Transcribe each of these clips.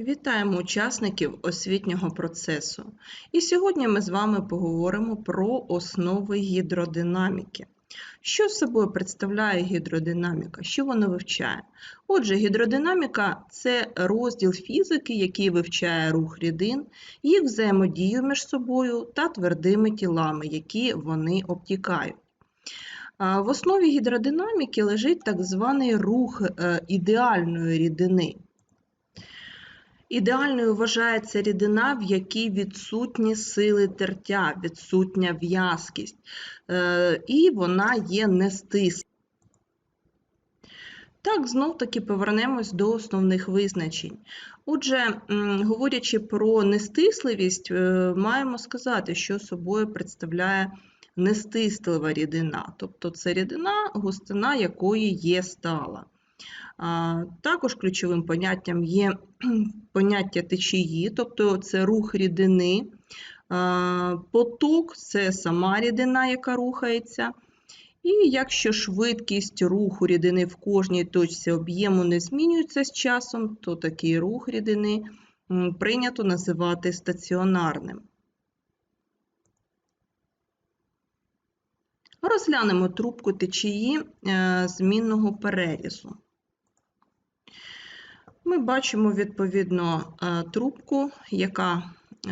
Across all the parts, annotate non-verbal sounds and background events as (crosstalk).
Вітаємо учасників освітнього процесу. І сьогодні ми з вами поговоримо про основи гідродинаміки. Що собою представляє гідродинаміка? Що вона вивчає? Отже, гідродинаміка це розділ фізики, який вивчає рух рідин, їх взаємодію між собою та твердими тілами, які вони обтікають. В основі гідродинаміки лежить так званий рух е, ідеальної рідини. Ідеальною вважається рідина, в якій відсутні сили тертя, відсутня в'язкість, е, і вона є нестисла. Так, знов-таки повернемось до основних визначень. Отже, говорячи про нестисливість, е, маємо сказати, що собою представляє нестислива рідина, тобто це рідина, густина якої є стала. Також ключовим поняттям є (clears throat) поняття течії, тобто це рух рідини, поток це сама рідина, яка рухається. І якщо швидкість руху рідини в кожній точці об'єму не змінюється з часом, то такий рух рідини прийнято називати стаціонарним. Розглянемо трубку течії е, змінного перерізу. Ми бачимо відповідно е, трубку, яка, е,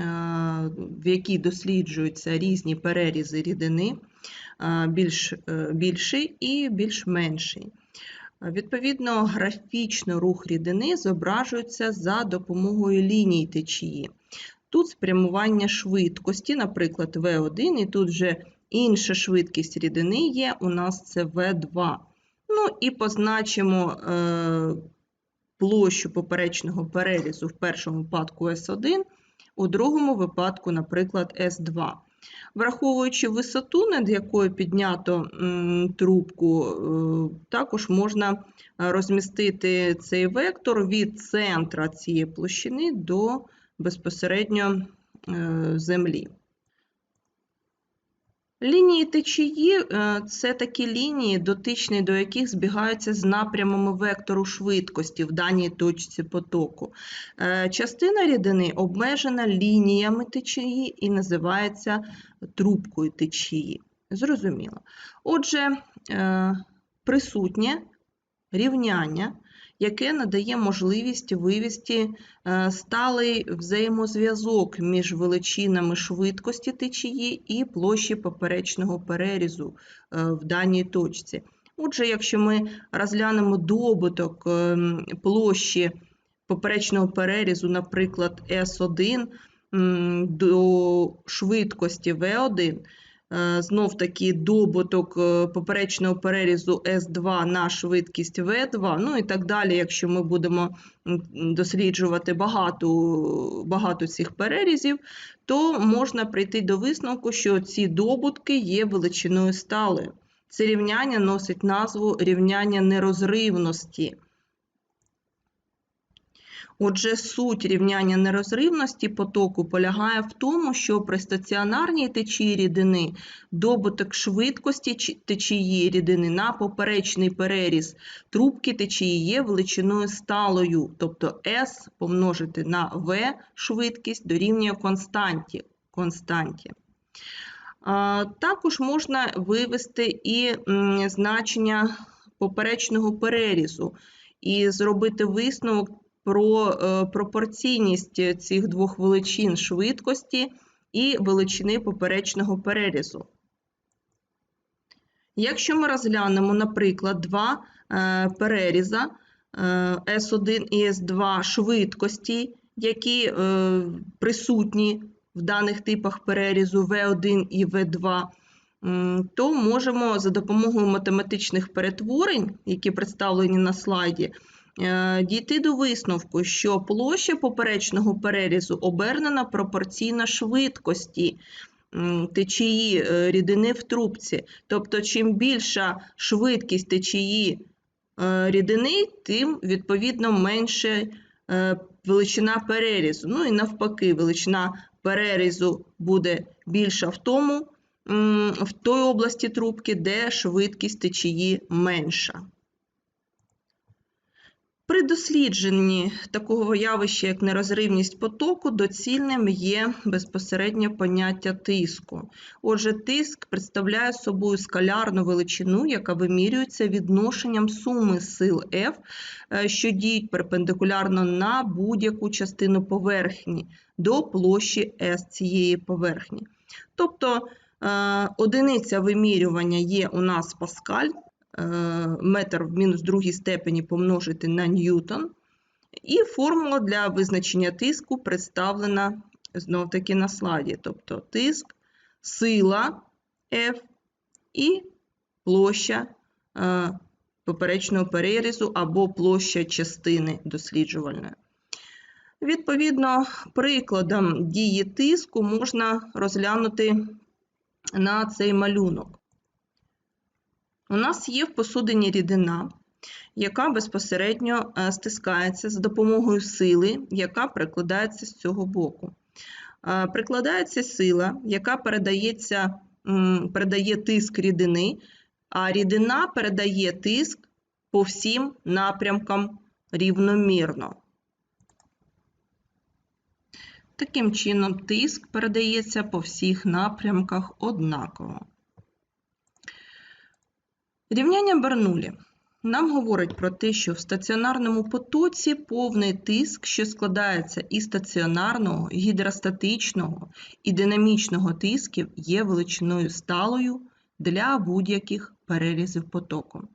в якій досліджуються різні перерізи рідини, е, більш більший і більш менший. Відповідно, графічно рух рідини зображується за допомогою ліній течії. Тут спрямування швидкості, наприклад, В1, і тут вже інша швидкість рідини є, у нас це В2. Ну і позначимо площу поперечного перерізу в першому випадку S1, у другому випадку, наприклад, S2. Враховуючи висоту, над якою піднято трубку, е, також можна розмістити цей вектор від центра цієї площини до безпосередньо е, землі. Лінії течії е, це такі лінії, дотичні до яких збігаються з напрямами вектору швидкості в даній точці потоку. Е, частина рідини обмежена лініями течії і називається трубкою течії. Зрозуміло. Отже, е, присутнє рівняння яке надає можливість вивести е, сталий взаємозв'язок між величинами швидкості течії і площі поперечного перерізу е, в даній точці. Отже, якщо ми розглянемо добуток ем, площі поперечного перерізу, наприклад, S1 до швидкості V1, Е, знов таки добуток е, поперечного перерізу С2 на швидкість В2, ну і так далі, якщо ми будемо досліджувати багато багато цих перерізів, то можна прийти до висновку, що ці добутки є величиною сталою. Це рівняння носить назву рівняння нерозривності. Отже, суть рівняння нерозривності потоку полягає в тому, що при стаціонарній течії рідини добуток швидкості течії рідини на поперечний переріз трубки течії є величиною сталою, тобто S помножити на V швидкість дорівнює константі. константі. Також можна вивести і значення поперечного перерізу і зробити висновок про е, пропорційність цих двох величин швидкості і величини поперечного перерізу. Якщо ми розглянемо, наприклад, два е, переріза S1 е, і S2 швидкості, які присутні в даних типах перерізу V1 і V2, то можемо за допомогою математичних перетворень, які представлені на слайді, дійти до висновку, що площа поперечного перерізу обернена пропорційно швидкості течії е, рідини в трубці. Тобто, чим більша швидкість течії е, рідини, тим, відповідно, менше величина перерізу. Ну і навпаки, величина перерізу буде більша в тому, в той області трубки, де швидкість течії менша. При дослідженні такого явища, як нерозривність потоку, доцільним є безпосередньо поняття тиску. Отже, тиск представляє собою скалярну величину, яка вимірюється відношенням суми сил F, е, що діють перпендикулярно на будь-яку частину поверхні до площі S цієї поверхні. Тобто е, одиниця вимірювання є у нас паскаль, метр в мінус другій степені помножити на ньютон. І формула для визначення тиску представлена знов таки на слайді. Тобто тиск, сила F і площа е, поперечного перерізу або площа частини досліджувальної. Відповідно, прикладом дії тиску можна розглянути на цей малюнок. У нас є в посудині рідина, яка безпосередньо е, стискається за допомогою сили, яка прикладається з цього боку. Е, прикладається сила, яка передається, передає тиск рідини, а рідина передає тиск по всім напрямкам рівномірно. Таким чином, тиск передається по всіх напрямках однаково. Рівняння Бернулі нам говорить про те, що в стаціонарному потоці повний тиск, що складається із стаціонарного, гідростатичного і динамічного тисків, є величиною сталою для будь-яких перерізів потоку.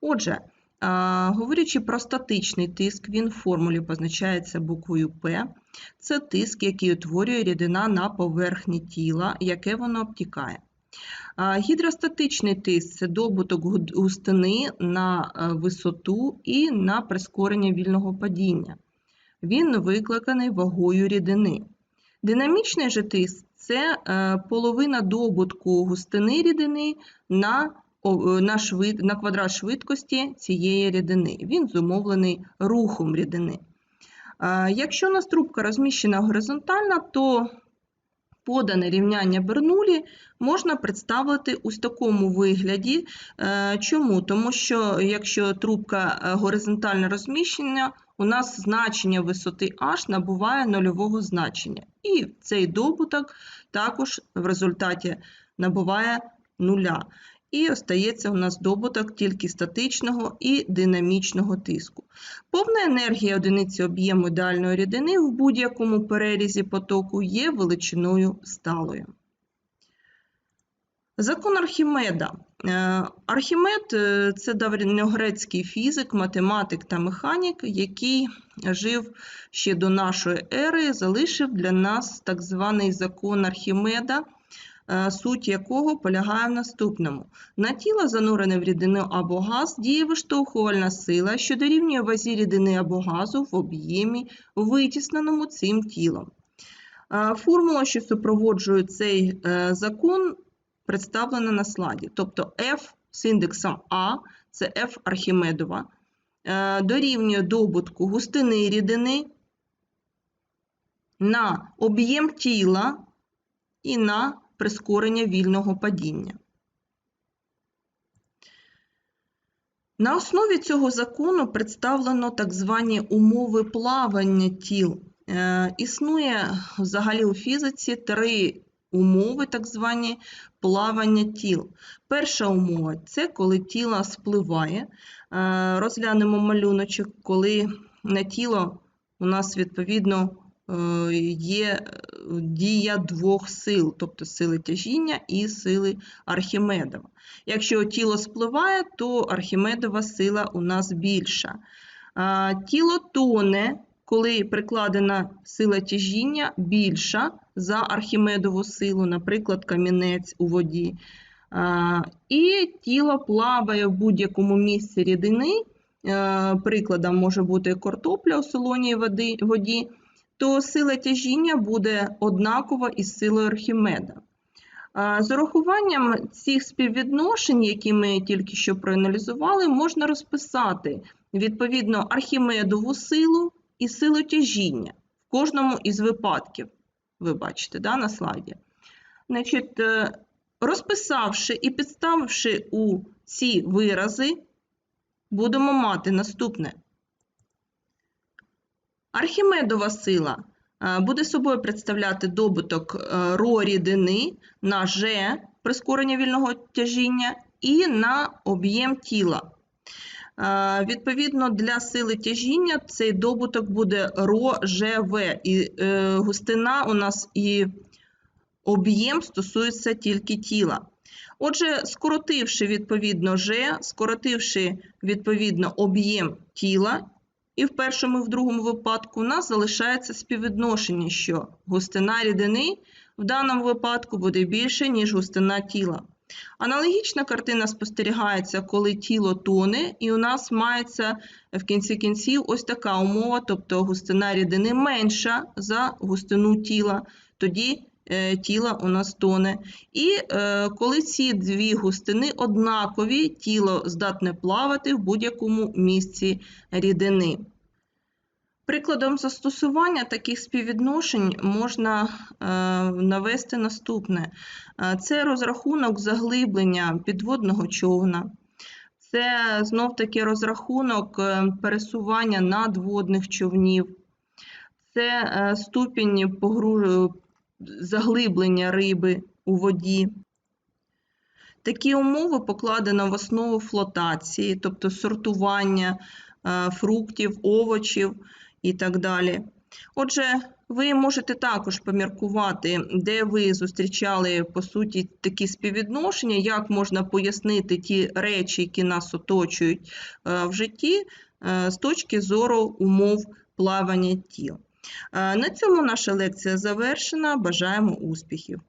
Отже, говорячи про статичний тиск, він в формулі позначається буквою П. Це тиск, який утворює рідина на поверхні тіла, яке воно обтікає. Гідростатичний тиск це добуток густини на е, висоту і на прискорення вільного падіння. Він викликаний вагою рідини. Динамічний же тиск це е, половина добутку густини рідини на на, швид, на квадрат швидкості цієї рідини. Він зумовлений рухом рідини. Якщо у нас трубка розміщена горизонтально, то подане рівняння Бернулі можна представити у такому вигляді. Е, чому? Тому що якщо трубка е, горизонтально розміщена, у нас значення висоти H набуває нульового значення. І цей добуток також в результаті набуває нуля і остається у нас добуток тільки статичного і динамічного тиску. Повна енергія одиниці об'єму ідеальної рідини в будь-якому перерізі потоку є величиною сталою. Закон Архімеда. Е, Архімед е, це давньогрецький фізик, математик та механік, який жив ще до нашої ери, залишив для нас так званий закон Архімеда. Е, суть якого полягає в наступному. На тіло, занурене в рідину або газ, діє виштовхувальна сила, що дорівнює вазі рідини або газу в об'ємі, витісненому цим тілом. Е, формула, що супроводжує цей е, закон, представлена на слайді. Тобто F з індексом А, це F Архімедова, дорівнює добутку густини рідини на об'єм тіла і на прискорення вільного падіння. На основі цього закону представлено так звані умови плавання тіл. Е, існує взагалі у фізиці три умови, так звані плавання тіл. Перша умова це коли тіло спливає. Е, розглянемо малюночок, коли на тіло у нас відповідно є е, дія двох сил, тобто сили тяжіння і сили Архімедова. Якщо тіло спливає, то Архімедова сила у нас більша. Тіло тоне, коли прикладена сила тяжіння більша за Архімедову силу, наприклад, камінець у воді. І тіло плаває в будь-якому місці рідини. Е, прикладом може бути картопля у солоній воді то сила тяжіння буде однакова із силою Архімеда. З урахуванням цих співвідношень, які ми тільки що проаналізували, можна розписати відповідно Архімедову силу і силу тяжіння в кожному із випадків. Ви бачите да, на слайді. Значить, е, Розписавши і підставивши у ці вирази, будемо мати наступне. Архімедова сила е, буде собою представляти добуток е, ро рідини на G прискорення вільного тяжіння і на об'єм тіла. Е, Відповідно, для сили тяжіння цей добуток буде ро ЖВ, і густина у нас і об'єм стосується тільки тіла. Отже, скоротивши відповідно G, скоротивши відповідно об'єм тіла, і в першому і в другому випадку у нас залишається співвідношення, що густина рідини в даному випадку буде більше, ніж густина тіла. Аналогічна картина спостерігається, коли тіло тоне, і у нас мається в кінці кінців ось така умова, тобто густина рідини менша за густину тіла, тоді е, тіло у нас тоне. І е, коли ці дві густини однакові, тіло здатне плавати в будь-якому місці рідини. Прикладом застосування таких співвідношень можна е, навести наступне. Це розрахунок заглиблення підводного човна. Це знов-таки розрахунок пересування надводних човнів. Це ступінь заглиблення риби у воді. Такі умови покладено в основу флотації, тобто сортування е, фруктів, овочів і так далі. Отже, ви можете також поміркувати, де ви зустрічали по суті такі співвідношення, як можна пояснити ті речі, які нас оточують е, в житті, е, з точки зору умов плавання тіл. Е, На цьому наша лекція завершена. Бажаємо успіхів!